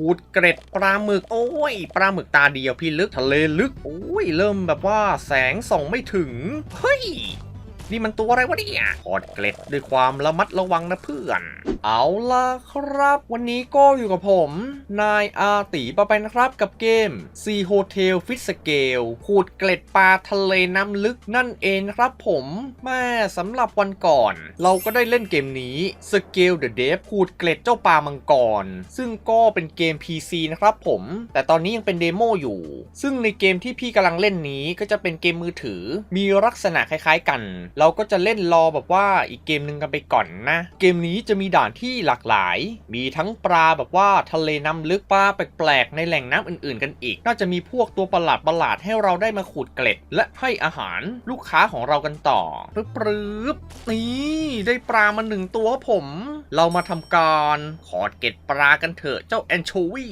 ขูดเกร็ดปลาหมึก โอ้ยปลาหมึกตาเดียวพี่ลึกทะเลลึก โอ้ย เริ่มแบบว่าแสงส่องไม่ถึง เฮ้ย นี่มันตัวอะไรวะเนี่ยขอดเกล็ดด้วยความระมัดระวังนะเพื่อน เอาล่ะครับ วันนี้ก็อยู่กับผม นายอาตีปะไปนะครับกับเกม C Hotel Fit Scale ขูดเกล็ดปลาทะเลน้ำลึกนั่นเองนะครับผมแม่สำหรับวันก่อน เราก็ได้เล่นเกมนี้ Scale the Deep ขูดเกล็ดเจ้าปลามังกร ซึ่งก็เป็นเกม PC นะครับผม แต่ตอนนี้ยังเป็นเดโมอยู่ ซึ่งในเกมที่พี่กำลังเล่นนี้ก็จะเป็นเกมมือถือ มีลักษณะคล้ายๆกันเราก็จะเล่นรอแบบว่าอีกเกมหนึ่งกันไปก่อนนะ เกมนี้จะมีด่านที่หลากหลาย มีทั้งปลาแบบว่าทะเลน้ำลึกปลาแปลกๆในแหล่งน้ำอื่นๆ กันอีก น่าจะมีพวกตัวประหลาดประหลาดๆให้เราได้มาขูดเกล็ด และให้อาหารลูกค้าของเรากันต่อปึ๊บปรึบนี่ได้ปลามาหนึ่งตัวผม เรามาทำการขอดเกล็ดปลากันเถอะเจ้าแอนโชวี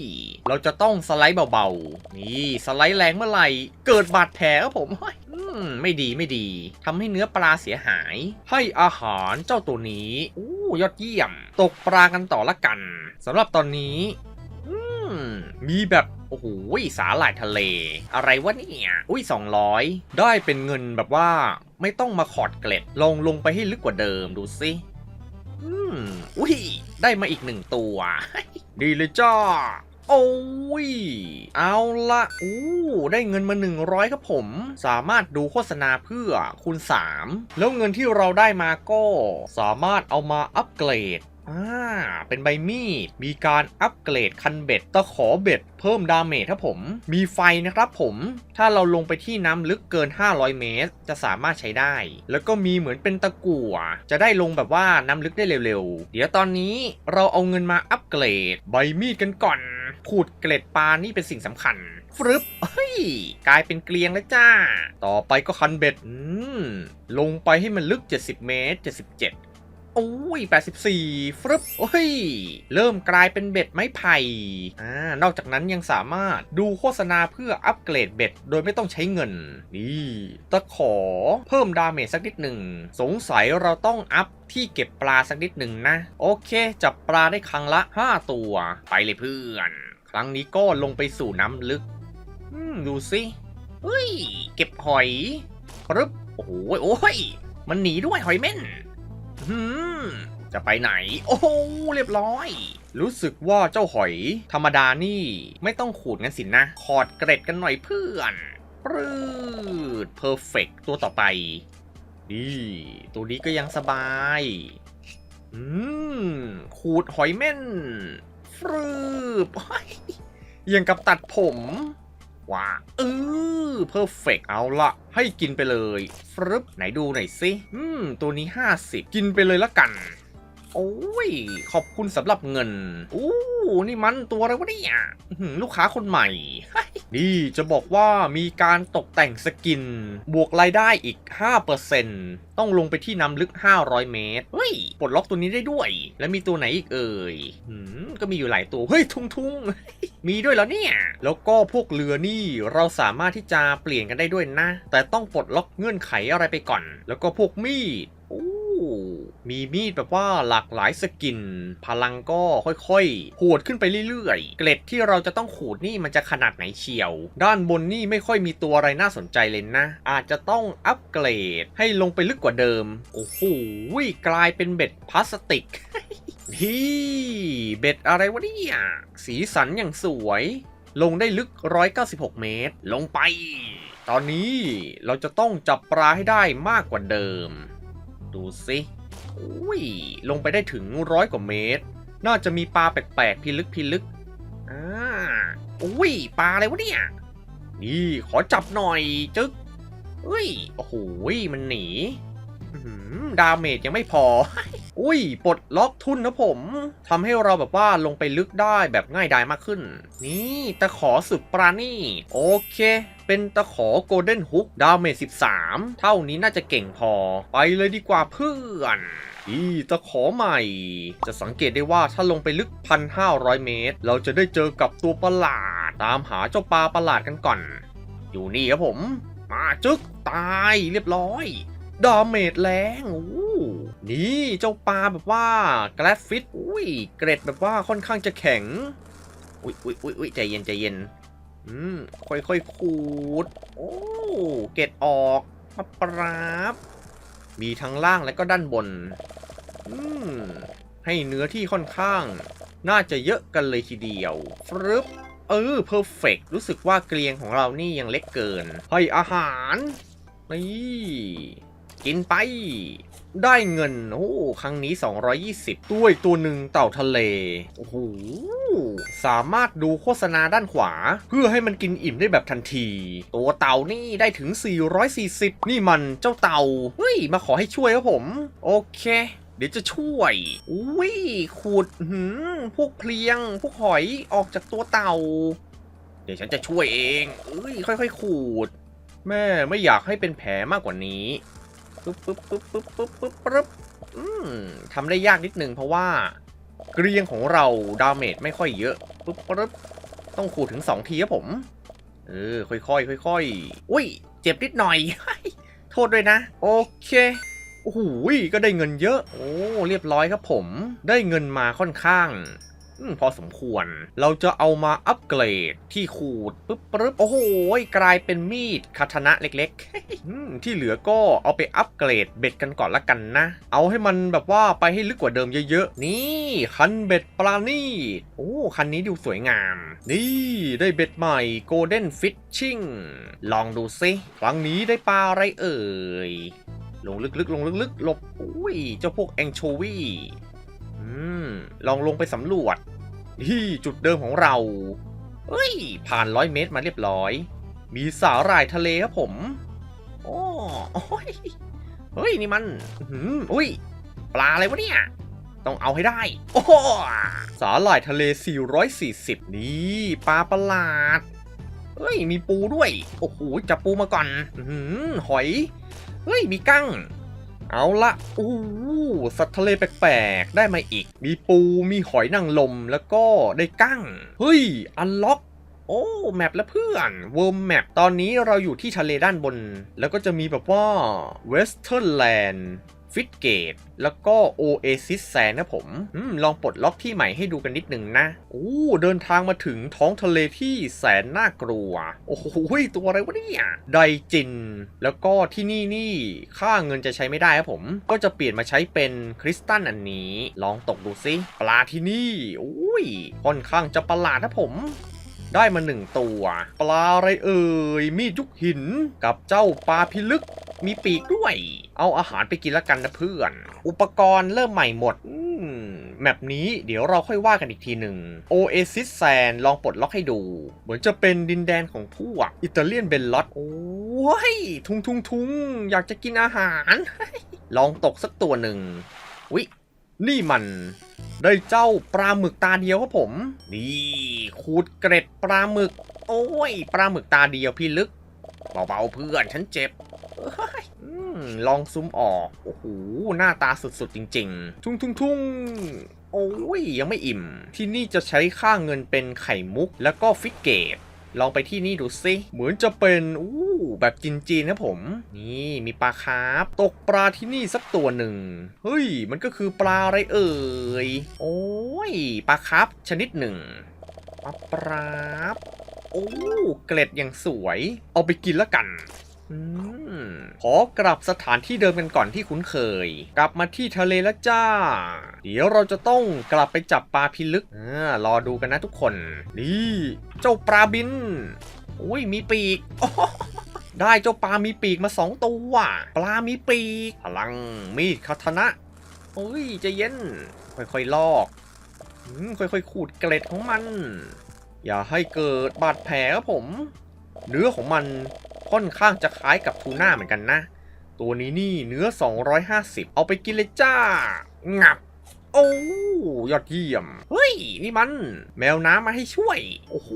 เราจะต้องสไลด์เบาๆ นี่สไลด์แรงเมื่อไหร่ เกิดบาดแผลครับผมหืมไม่ดีไม่ดีทำให้เนื้อปลาเสียหาย ให้อาหารเจ้าตัวนี้ อู้ยอดเยี่ยม ตกปลากันต่อละกันสำหรับตอนนี้มมีแบบ โอ้โหสาหร่ายทะเล อะไรวะเนี่ย อุ้ย 200 ได้เป็นเงินแบบว่า ไม่ต้องมาขอดเกล็ด ลงลงไปให้ลึกกว่าเดิมดูสิอืม อุ้ย ได้มาอีกหนึ่งตัว ดีเลยจ้า โอ้ย เอาละอู้ได้เงินมา 100 ครับผม สามารถดูโฆษณาเพื่อคูณ 3 แล้วเงินที่เราได้มาก็สามารถเอามาอัปเกรด อ่า เป็นใบมีด มีการอัปเกรดคันเบ็ด ตะขอเบ็ด เพิ่มดาเมจครับผม มีไฟนะครับผม ถ้าเราลงไปที่น้ำลึกเกิน 500 เมตร จะสามารถใช้ได้ แล้วก็มีเหมือนเป็นตะกั่ว จะได้ลงแบบว่าน้ำลึกได้เร็วๆ เดี๋ยวตอนนี้เราเอาเงินมาอัปเกรด ใบมีดกันก่อน ขูดเกล็ดปลานี่เป็นสิ่งสำคัญฟรึบเฮ้ย กลายเป็นเกลียงแล้วจ้า ต่อไปก็คันเบ็ด อืม ลงไปให้มันลึก 70 เมตร 77 โอ้ย84ฟรึบโอ้ย เริ่มกลายเป็นเบ็ดไม้ไผ่อ่านอกจากนั้นยังสามารถดูโฆษณาเพื่ออัปเกรดเบ็ด โดยไม่ต้องใช้เงิน นี่ตะขอเพิ่มดาเมจสักนิดหนึ่ง สงสัยเราต้องอัพที่เก็บปลาสักนิดหนึ่งนะ โอเค จับปลาได้ครั้งละ 5 ตัว ไปเลยเพื่อน ครั้งนี้ก็ลงไปสู่น้ำลึกดูสิเฮ้ย เก็บหอยปึ๊บโอ้โหโอ้ย มันหนีด้วยหอยเม่น จะไปไหน โอ้โเรียบร้อย รู้สึกว่าเจ้าหอย ธรรมดานี่ ไม่ต้องขูดงั้นสินะ ขอดเกร็ดกันหน่อยเพื่อนปรืดเพอร์เฟกตัวต่อไปดีตัวนี้ก็ยังสบาย อืม ขูดหอยเม่นฟรืบเฮ้ยยังกับตัดผม วาเออเพอร์เฟกเอาละให้กินไปเลยฟรึบไหนดูหน่อยสิอืม ตัวนี้ 50 กินไปเลยละกัน โอ้ย ขอบคุณสำหรับเงิน อู้ นี่มันตัวอะไรวะเนี่ยลูกค้าคนใหม่ นี่จะบอกว่ามีการตกแต่งสกิน บวกรายได้อีก 5%ต้องลงไปที่น้ำลึก 500 เมตร เฮ้ย ปลดล็อกตัวนี้ได้ด้วย แล้วมีตัวไหนอีกเอ่ยหืมก็มีอยู่หลายตัว เฮ้ย ทุ่งทุงมีด้วยแล้วเนี่ย แล้วก็พวกเรือนี่เราสามารถที่จะเปลี่ยนกันได้ด้วยนะ แต่ต้องปลดล็อกเงื่อนไขอะไรไปก่อน แล้วก็พวกมีด มีมีดแบบว่าหลากหลายสกิน พลังก็ค่อยๆโหดขึ้นไปเรื่อยๆ เกล็ดที่เราจะต้องขูดนี่มันจะขนาดไหนเชียว ด้านบนนี่ไม่ค่อยมีตัวอะไรน่าสนใจเลยนะ อาจจะต้องอัปเกรดให้ลงไปลึกกว่าเดิม โอ้โหกลายเป็นเบ็ดพลาสติกนี่เบ็ดอะไรวะเนี่ยสีสันอย่างสวย ลงได้ลึก 196 เมตร ลงไป ตอนนี้เราจะต้องจับปลาให้ได้มากกว่าเดิม ดูสิอุ้ย ลงไปได้ถึงร้อยกว่าเมตร น่าจะมีปลาแปลกๆ พิลึกพิลึกอ่าอุ้ย ปลาอะไรวะเนี่ย นี่ขอจับหน่อยจึ๊กอุ้ย โอ้โห มันหนี ดาเมจยังไม่พอ อุ้ย ปลดล็อกทุนนะผมทำให้เราแบบว่าลงไปลึกได้แบบง่ายดายมากขึ้น นี่ตะขอสุดปราณีโอเค เป็นตะขอโกลเด้นฮุกดาเมจ13 เท่านี้น่าจะเก่งพอ ไปเลยดีกว่าเพื่อนอีตะขอใหม่ จะสังเกตได้ว่าถ้าลงไปลึก 1,500 เมตร เราจะได้เจอกับตัวประหลาด ตามหาเจ้าปลาประหลาดกันก่อน อยู่นี่ครับผม มาจึกตายเรียบร้อย ดาเมจแรงโอ้นี่เจ้าปลาแบบว่าแกลฟิตอุ้ยเกรดแบบว่าค่อนข้างจะแข็ง อุ้ยอุ้ยอุ้ยอุ้ยใจเย็นใจเย็นอืมค่อยๆขูด โอ้เกล็ดออกปับปราบ มีทั้งล่างและก็ด้านบน อืมให้เนื้อที่ค่อนข้าง น่าจะเยอะกันเลยทีเดียวฟรึบเออเพอร์เฟกรู้สึกว่าเกลียงของเรานี่ยังเล็กเกินให้อาหาร นี่ กินไป ได้เงิน โอ้ครั้งนี้ 220 ด้วยตัวหนึ่งเต่าทะเล โอ้โห สามารถดูโฆษณาด้านขวา เพื่อให้มันกินอิ่มได้แบบทันที ตัวเต่านี่ได้ถึง 440 นี่มันเจ้าเต่า เฮ้ย มาขอให้ช่วยครับผม โอเคเดี๋ยวจะช่วย อุ้ยขูดหืมพวกเพลียง พวกหอยออกจากตัวเต่า เดี๋ยวฉันจะช่วยเองเอ้ยค่อยๆขูด แม่ไม่อยากให้เป็นแผลมากกว่านี้ ปึ๊บปึ๊บปึ๊บปึ๊บปึ๊บปึ๊บปึ๊บอืมทำได้ยากนิดนึงเพราะว่าเกรียงของเราดาเมจไม่ค่อยเยอะปึ๊บปึ๊บต้องขูดถึง 2 ทีครับผม เออ ค่อยๆค่อยๆอุ้ย เจ็บนิดหน่อย โทษด้วยนะ โอเคโอ้โหก็ได้เงินเยอะ โอ้ เรียบร้อยครับผม ได้เงินมาค่อนข้าง พอสมควร เราจะเอามาอัปเกรดที่ขูดปึ๊บปึ๊บโอ้โหกลายเป็นมีดคาทนะเล็กๆ ที่เหลือก็เอาไปอัปเกรดเบ็ดกันก่อนละกันนะ เอาให้มันแบบว่าไปให้ลึกกว่าเดิมเยอะๆ นี่คันเบ็ดปลาณีตโอ้คันนี้ดูสวยงาม นี่ได้เบ็ดใหม่ Golden Fishing ลองดูซิครั้งนี้ได้ปลาอะไรเอ่ยลงลึกๆลงลึกๆหลบอุ้ยเจ้าพวกแองโชวี ลองลงไปสำรวจ ที่จุดเดิมของเรา เฮ้ย ผ่านร้อยเมตรมาเรียบร้อย มีสาหร่ายทะเลครับผมโอ้โอ้ยเฮ้ย นี่มันอืมอุ้ย ปลาอะไรวะเนี่ย ต้องเอาให้ได้ โอ้โหสาหร่ายทะเล 440 นี่ ปลาประหลาด เฮ้ย มีปูด้วย โอ้โห จับปูมาก่อนอืหอย เฮ้ย มีกั้ง เอาละโอ้สัตว์ทะเลแปลกๆ ได้มาอีก มีปู มีหอยนางรม แล้วก็ได้กั้ง เฮ้ย อันล็อก โอ้ แมปและเพื่อนเวิร์มแมป ตอนนี้เราอยู่ที่ทะเลด้านบน แล้วก็จะมีแบบว่าเวสเทิร์นแลนด์ ฟิตเกตแล้วก็ Oasis Sand นะผมอมลองปลดล็อกที่ใหม่ให้ดูกันนิดนึงนะโอ้เดินทางมาถึงท้องทะเลที่แสนน่ากลัว โอ้โหตัวอะไรวะเนี่ยไดจิน แล้วก็ที่นี่นี่ค่าเงินจะใช้ไม่ได้ครับผม ก็จะเปลี่ยนมาใช้เป็นคริสตัลอันนี้ ลองตกดูซิปลาที่นี่อุ้ยค่อนข้างจะประหลาดนะผม ได้มาหนึ่งตัว ปลาอะไรเอ่ย มีดยุคหินกับเจ้าปลาพิลึก มีปีกด้วย เอาอาหารไปกินแล้วกันนะเพื่อน อุปกรณ์เริ่มใหม่หมดมแมปนี้เดี๋ยวเราค่อยว่ากันอีกทีหนึ่ง Oasis Sand ลองปลดล็อกให้ดู เหมือนจะเป็นดินแดนของพวกอิตาเลียนเบลลอตโอ้ย ทุงทุงทุงอยากจะกินอาหาร ลองตกสักตัวหนึ่งวินี่มัน ได้เจ้าปลาหมึกตาเดียวครับผม นี่ขูดเกร็ดปลาหมึก โอ้ยปลาหมึกตาเดียวพี่ลึกเบาๆเพื่อนฉันเจ็บอลองซูมออก โอ้โห หน้าตาสุดๆ จริงๆ ทุ่งทุ่งทุ่งโอ้ย ยังไม่อิ่ม ที่นี่จะใช้ค่าเงินเป็นไข่มุกแล้วก็ฟิกเกต ลองไปที่นี่ดูสิเหมือนจะเป็นอู้แบบจีนๆนะผม นี่มีปลาคาร์ฟตกปลาที่นี่สักตัวหนึ่งเฮ้ย มันก็คือปลาอะไรเอ่ยโอ้ยปลาคาร์ฟชนิดหนึ่งปลาปราบโอ้เกล็ดอย่างสวย เอาไปกินแล้วกัน ขอกลับสถานที่เดิมกันก่อนที่คุ้นเคย กลับมาที่ทะเลแล้วจ้า เดี๋ยวเราจะต้องกลับไปจับปลาพิลึกอรอดูกันนะทุกคน นี่เจ้าปลาบิน อุ้ยมีปีกได้เจ้าปลามีปีกมาสองตัวปลามีปีกพลังมีดคาทนะโอ้ยใจะเย็น ค่อยๆลอกอค่อยๆขูดเกล็ดของมัน อย่าให้เกิดบาดแผลครับผม เนื้อของมัน ค่อนข้างจะคล้ายกับทูน่าเหมือนกันนะ ตัวนี้นี่เนื้อ 250 เอาไปกินเลยจ้า งับ โอ้ยอดเยี่ยม เฮ้ย นี่มัน แมวน้ำมาให้ช่วย โอ้โห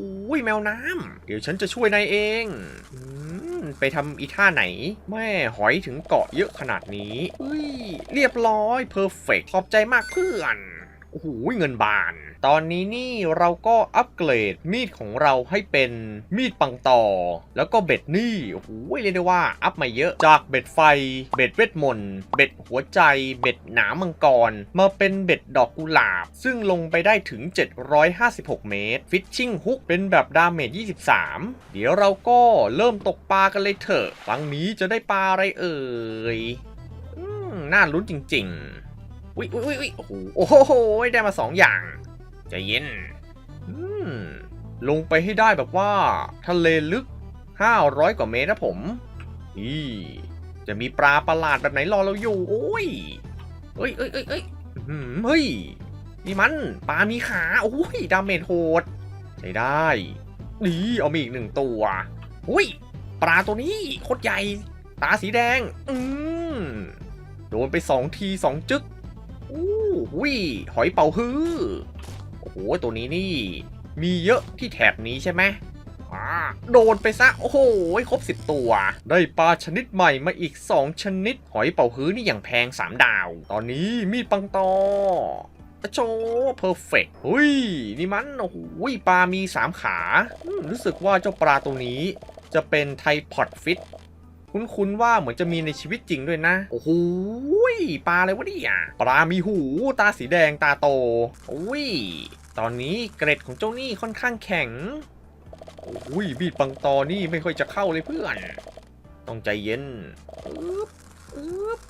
แมวน้ำ เดี๋ยวฉันจะช่วยนายเองอืมไปทำอีท่าไหน แม่หอยถึงเกาะเยอะขนาดนี้เฮ้ย เรียบร้อยเพอร์เฟกขอบใจมากเพื่อน โอ้โหเงินบาน ตอนนี้นี่เราก็อัปเกรดมีดของเราให้เป็นมีดปังต่อ แล้วก็เบ็ดนี่โอ้โหเรียกได้ว่าอัพมาเยอะจากเบ็ดไฟ เบ็ดเวทมนต์เบ็ดหัวใจ เบ็ดหนามมังกร มาเป็นเบ็ดดอกกุหลาบ ซึ่งลงไปได้ถึง 756 เมตร ฟิชชิ่งฮุกเป็นแบบดาเมจ 23 เดี๋ยวเราก็เริ่มตกปลากันเลยเถอะครั้งนี้จะได้ปลาอะไรเอ่ยน่าลุ้นจริง ๆ วิวิวิวิโอ้โหโอ้โห ได้มาสองอย่างใจเย็นอืมลงไปให้ได้แบบว่า ทะเลลึก 500 กว่าเมตรนะผมอีจะมีปลาประหลาดแบบไหนรอเราอยู่ โอ้ยเอ้ยเอ้ยเอ้ยเอ้ยเฮ้ย นี่มัน ปลา มีขา โอ้ย ดาเมจโหด ใช้ได้ดีเอามีอีกหนึ่งตัว อุ้ย ปลาตัวนี้ โคตรใหญ่ ตาสีแดง อืมโดนไปสองทีสองจึก อู้หุยหอยเป่าฮื้อโอ้โหตัวนี้นี่ มีเยอะที่แถบนี้ใช่ไหมโดนไปซะ โอ้โห ครบ 10 ตัว ได้ปลาชนิดใหม่มาอีก 2 ชนิด หอยเป่าฮื้อนี่อย่างแพง 3 ดาว ตอนนี้มีปังตออะโชเพอร์เฟกเฮ้ยนี่มัน โอ้โหปลามี 3 ขาอืมรู้สึกว่าเจ้าปลาตัวนี้จะเป็นไทพอดฟิต คุ้นๆว่าเหมือนจะมีในชีวิตจริงด้วยนะ โอ้โหปลาอะไรวะเนี่ยปลามีหู ตาสีแดงตาโตอุ้ยตอนนี้เกรดของเจ้านี่ค่อนข้างแข็งอุ้ยบีดปังตอนี่ไม่ค่อยจะเข้าเลยเพื่อน ต้องใจเย็นอึ๊บอึ๊บ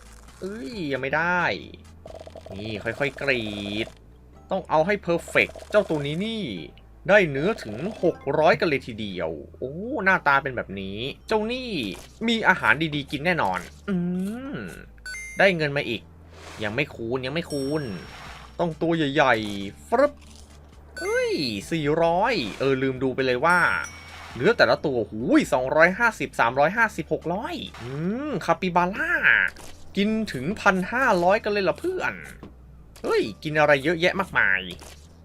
เอ้ยยังไม่ได้ นี่ค่อยๆกรีด ต้องเอาให้เพอร์เฟกเจ้าตัวนี้นี่ ได้เนื้อถึง 600 กันเลยทีเดียว โอ้ หน้าตาเป็นแบบนี้ เจ้านี่มีอาหารดีๆ กินแน่นอน อืม ได้เงินมาอีก ยังไม่คูณยังไม่คูณ ต้องตัวใหญ่ๆฟรึบเฮ้ย 400 เออ ลืมดูไปเลยว่า เนื้อแต่ละตัวหูย250 350 600 อืม คาปิบาร่า กินถึง 1,500 กันเลยเหรอเพื่อน เฮ้ย กินอะไรเยอะแยะมากมาย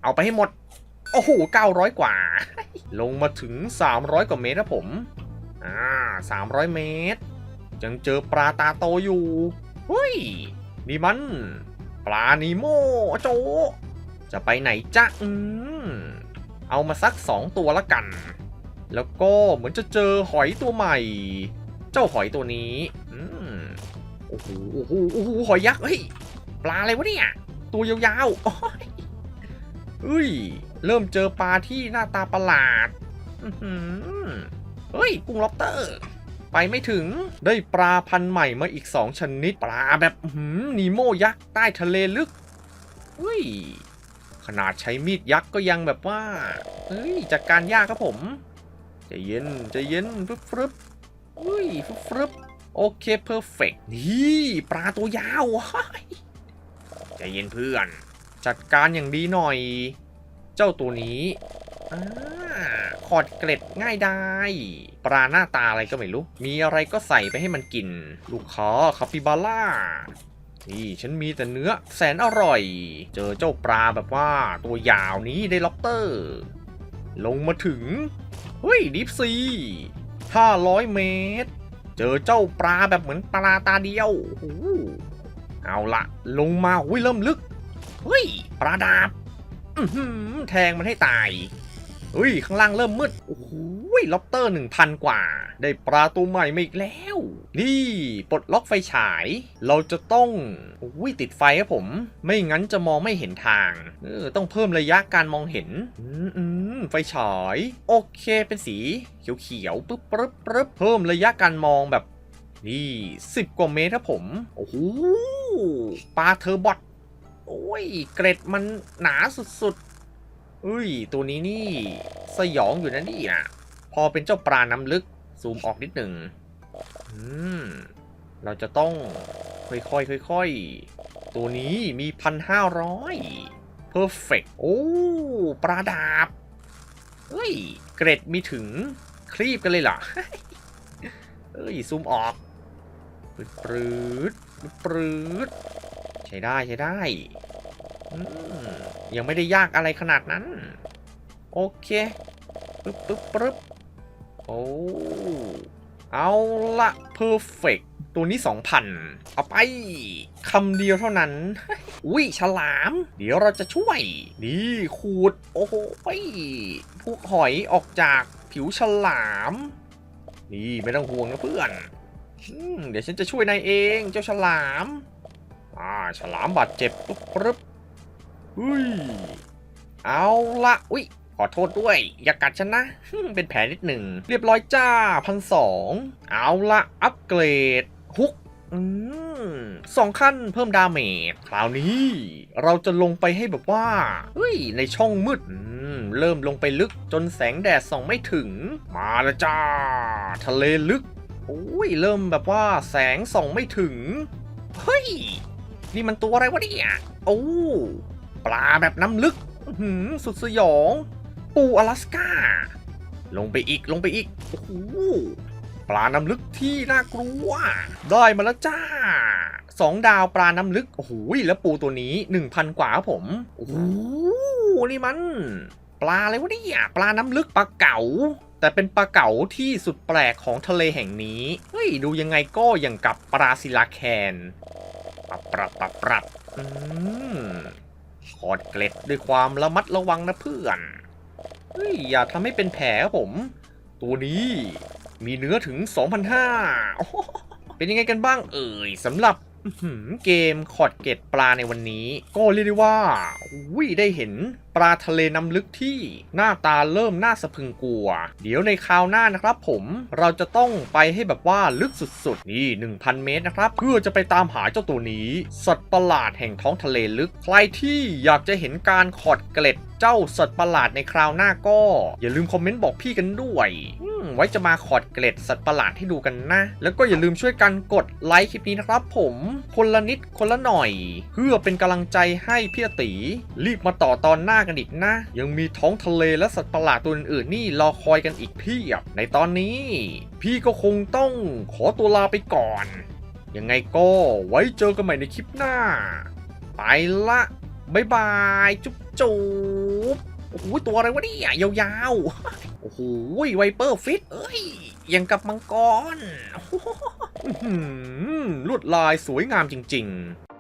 เอาไปให้หมด โอ้โห 900 กว่า ลงมาถึง 300 กว่าเมตรนะผม อ่า 300 เมตร ยังเจอปลาตาโตอยู่เฮ้ย นี่มัน ปลานีโมโจ จะไปไหนจ๊ะ อืม เอามาสัก 2 ตัวละกัน แล้วก็เหมือนจะเจอหอยตัวใหม่ เจ้าหอยตัวนี้ อืม โอ้โห โอ้โห โอ้โห หอยยักษ์ เฮ้ย ปลาอะไรวะเนี่ย ตัวยาวๆโอ้ย เริ่มเจอปลาที่หน้าตาประหลาดเฮ้ย กุ้งล็อบสเตอร์ ไปไม่ถึงได้ปลาพันธุ์ใหม่มาอีก 2 ชนิด ปลาแบบหือนีโมยักษ์ใต้ทะเลลึกเฮ้ย ขนาดใช้มีดยักษ์ก็ยังแบบว่า เฮ้ย จัดการยากครับผมใจเย็นใจเย็นฟึบฟึบเฮ้ยฟึบฟึบโอเคเพอร์เฟกนี่ปลาตัวยาวเฮ้ยใจเย็นเพื่อน จัดการอย่างดีหน่อย เจ้าตัวนี้ขอดเกล็ดง่ายได้ ปลาหน้าตาอะไรก็ไม่รู้ มีอะไรก็ใส่ไปให้มันกิน ลูกค้าคาปิบาร่านี่ฉันมีแต่เนื้อแสนอร่อย เจอเจ้าปลาแบบว่าตัวยาวนี้ได้ล็อบเตอร์ ลงมาถึง เฮ้ยดิฟซี500เมตร เจอเจ้าปลาแบบเหมือนปลาตาเดียวโอ้โหเอาละลงมาหุ้ยเริ่มลึก เฮ้ยปลาดาบ แทงมันให้ตายเฮ้ย ข้างล่างเริ่มมืด โอ้โหล็อบเตอร์1,000กว่า ได้ปลาตัวใหม่มาอีกแล้ว นี่ ปลดล็อกไฟฉาย เราจะต้องอุ้ยติดไฟครับผม ไม่งั้นจะมองไม่เห็นทาง เออ ต้องเพิ่มระยะการมองเห็น อืมอมไฟฉาย โอเค เป็นสี เขียวๆ ปึ๊บปึ๊บปึ๊บเพิ่มระยะการมองแบบ นี่10กว่าเมตรครับผม โอ้โห ปลาเทอร์บอท โอ้ย เกร็ดมันหนาสุดๆเอ้ย ตัวนี้นี่ สยองอยู่นะนี่นะพอเป็นเจ้าปลาน้ำลึก ซูมออกนิดหนึ่งอืม เราจะต้องค่อยๆค่อยๆ ตัวนี้มีพันห้าร้อยเพอร์เฟกโอ้ ปลาดาบ เฮ้ย เกร็ดมีถึงครีบกันเลยเหรอเอ้ย ซูมออกปืดปืดปืด ใช้ได้ใช้ได้ ยังไม่ได้ยากอะไรขนาดนั้น โอเคปึ๊บปึ๊บปึ๊บโอ้เอาละเพอร์เฟกตัวนี้ 2,000 เอาไปคำเดียวเท่านั้น อุ้ยฉลาม เดี๋ยวเราจะช่วย นี่ขูด โอ้โหยพวกหอยออกจากผิวฉลาม นี่ไม่ต้องห่วงนะเพื่อน เดี๋ยวฉันจะช่วยนายเองเจ้าฉลาม อ่าฉลามบาดเจ็บปุ๊บปึ๊บอุ้ยเอาละอุ้ยขอโทษด้วย อย่ากัดฉันนะ เป็นแผลนิดหนึ่ง เรียบร้อยจ้าพันสองเอาละอัปเกรดฮุกอืมสองขั้นเพิ่มดาเมจคราวนี้ เราจะลงไปให้แบบว่าเฮ้ยในช่องมืดอืมเริ่มลงไปลึกจนแสงแดดส่องไม่ถึง มาล้วจ้า ทะเลลึกโอ้ยเริ่มแบบว่าแสงส่องไม่ถึง เฮ้ย นี่มันตัวอะไรวะเนี่ย โอ้ ปลาแบบน้ำลึกหือสุดสยอง ปูอลาสก้า ลงไปอีกลงไปอีก โอ้โห ปลาน้ำลึกที่น่ากลัว ได้มาแล้วจ้าสองดาวปลาน้ำลึก โอ้โห แล้วปูตัวนี้ 1,000 กว่าผม โอ้โห นี่มัน ปลาอะไรวะเนี่ย ปลาน้ำลึกปลาเก๋าแต่เป็นปลาเก๋าที่สุดแปลกของทะเลแห่งนี้ เฮ้ย ดูยังไงก็อย่างกับปลาซิลาแคน ปรับปรับปรับปรับอืมขอดเกล็ดด้วยความระมัดระวังนะเพื่อนเฮ้ยอย่าทำให้เป็นแผลผม ตัวนี้มีเนื้อถึง 2,500โอ้โหเป็นยังไงกันบ้างเอ่ยสำหรับ เกมขอดเกล็ดปลาในวันนี้ ก็เรียกได้ว่าอุ้ยได้เห็นปลาทะเลน้ำลึกที่หน้าตาเริ่มน่าสะพึงกลัว เดี๋ยวในคราวหน้านะครับผมเราจะต้องไปให้แบบว่าลึกสุดๆ นี่ 1,000 เมตรนะครับ เพื่อจะไปตามหาเจ้าตัวนี้ สัตว์ประหลาดแห่งท้องทะเลลึก ใครที่อยากจะเห็นการขอดเกล็ด เจ้าสัตว์ประหลาดในคราวหน้าก็ อย่าลืมคอมเมนต์บอกพี่กันด้วยไว้จะมาขอดเกล็ดสัตว์ประหลาดให้ดูกันนะ แล้วก็อย่าลืมช่วยกันกดไลค์คลิปนี้นะครับผมคนละนิดคนละหน่อย เพื่อเป็นกำลังใจให้พี่ตี รีบมาต่อตอนหน้ากันอีกนะ ยังมีท้องทะเลและสัตว์ประหลาดตัวอื่นๆนี่รอคอยกันอีกเพียบในตอนนี้ พี่ก็คงต้องขอตัวลาไปก่อน ยังไงก็ไว้เจอกันใหม่ในคลิปหน้า ไปละบายบายจุ๊บ จูบโอ้โหตัวอะไรวะเนี่ยยาวๆ โอ้โหไวเปอร์ฟิต เอ้ยยังกับมังกรหือลวดลายสวยงามจริงๆ